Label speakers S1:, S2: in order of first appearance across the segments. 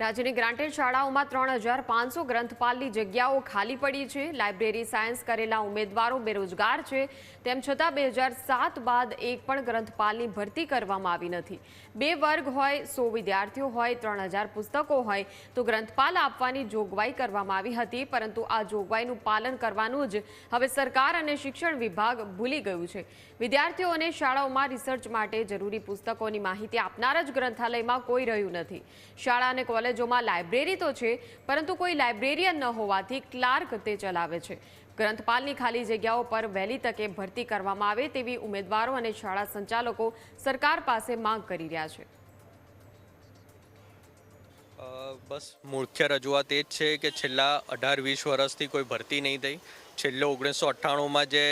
S1: રાજ્યની ગ્રાન્ટેડ શાળાઓમાં ત્રણ હજાર પાંચસો ગ્રંથપાલની જગ્યાઓ ખાલી પડી છે. લાઇબ્રેરી સાયન્સ કરેલા ઉમેદવારો બેરોજગાર છે. તેમ છતાં બે હજાર સાત બાદ એક પણ ગ્રંથપાલની ભરતી કરવામાં આવી નથી. બે વર્ગ હોય, સો વિદ્યાર્થીઓ હોય, ત્રણ હજાર પુસ્તકો હોય તો ગ્રંથપાલ આપવાની જોગવાઈ કરવામાં આવી હતી. પરંતુ આ જોગવાઈનું પાલન કરવાનું જ હવે સરકાર અને શિક્ષણ વિભાગ ભૂલી ગયું છે. વિદ્યાર્થીઓને શાળાઓમાં રિસર્ચ માટે જરૂરી પુસ્તકોની માહિતી આપનાર જ ગ્રંથાલયમાં કોઈ રહ્યું નથી. શાળા અને કોલેજોમાં લાઇબ્રેરી તો છે, પરંતુ કોઈ લાઇબ્રેરિયન ન હોવાથી ક્લાર્ક તે ચલાવે છે. ગ્રંથપાલની ખાલી જગ્યાઓ પર વહેલી તકે ભરતી કરવામાં આવે તેવી ઉમેદવારો અને શાળા સંચાલકો સરકાર પાસે માંગ કરી રહ્યા છે.
S2: બસ મુખ્ય રજૂઆત એ જ છે કે છેલ્લા અઢાર વીસ વર્ષથી કોઈ ભરતી નહીં થઈ. છેલ્લે ઓગણીસો અઠ્ઠાણુંમાં જે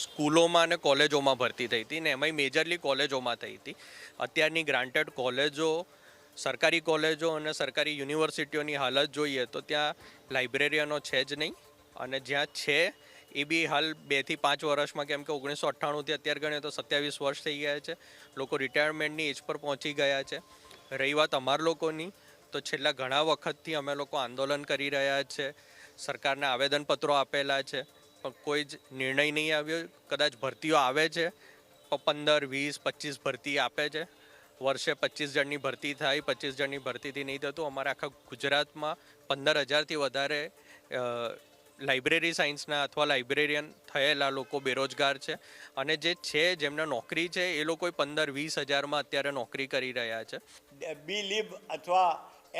S2: સ્કૂલોમાં અને કોલેજોમાં ભરતી થઈ હતી ને એમાંય મેજરલી કોલેજોમાં થઈ હતી. અત્યારની ગ્રાન્ટેડ કોલેજો સરકારી કોલેજો અને સરકારી યુનિવર્સિટીઓની હાલત જોઈએ તો ત્યાં લાઇબ્રેરિયનો છે જ નહીં. અને જ્યાં છે, એ બી હાલ બેથી પાંચ વર્ષમાં કેમ કે ઓગણીસો અઠ્ઠાણુંથી અત્યારે ગણીએ તો સત્યાવીસ વર્ષ થઈ ગયા છે. લોકો રિટાયરમેન્ટની એજ પર પહોંચી ગયા છે. રહી વાત અમાર લોકોની, તો છેલ્લા ઘણા વખતથી અમે લોકો આંદોલન કરી રહ્યા છે. સરકારને આવેદનપત્રો આપેલા છે, પણ કોઈ જ નિર્ણય નહીં આવ્યો. કદાચ ભરતીઓ આવે છે પંદર, વીસ, પચીસ ભરતી આપે છે. વર્ષે પચીસ જણની ભરતી થાય, પચીસ જણની ભરતીથી નહીં થતું. અમારા આખા ગુજરાતમાં પંદર હજારથી વધારે લાઇબ્રેરી સાયન્સના અથવા લાઇબ્રેરિયન થયેલા લોકો બેરોજગાર છે. અને જે છે, જેમને નોકરી છે, એ લોકો પંદર વીસ હજારમાં અત્યારે નોકરી કરી રહ્યા છે.
S3: બી લીબ અથવા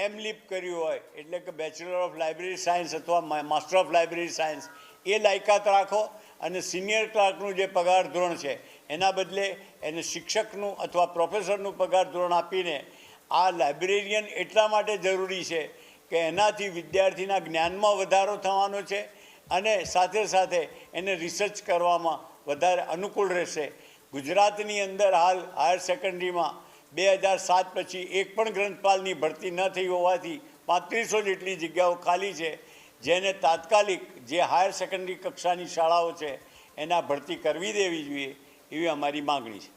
S3: એમ લીપ કર્યું હોય, એટલે કે બેચલર ઓફ લાઇબ્રેરી સાયન્સ અથવા માસ્ટર ઓફ લાઇબ્રેરી સાયન્સ એ લાયકાત રાખો. અને સિનિયર ક્લાર્કનું જે પગાર ધોરણ છે, એના બદલે એને શિક્ષકનું અથવા પ્રોફેસરનું પગાર ધોરણ આપીને આ લાઇબ્રેરિયન એટલા માટે જરૂરી છે કે એનાથી વિદ્યાર્થીના જ્ઞાનમાં વધારો થવાનો છે અને સાથે સાથે એને રિસર્ચ કરવામાં વધારે અનુકૂળ રહેશે. ગુજરાતની અંદર હાલ હાયર સેકન્ડરીમાં બે હજાર સાત પછી એક પણ ગ્રંથપાલની ભરતી ન થઈ હોવાથી પાંત્રીસો જેટલી જગ્યાઓ ખાલી છે. જેને તાત્કાલિક જે હાયર સેકન્ડરી કક્ષાની શાળાઓ છે, એના ભરતી કરવી દેવી જોઈએ એવી અમારી માગણી છે.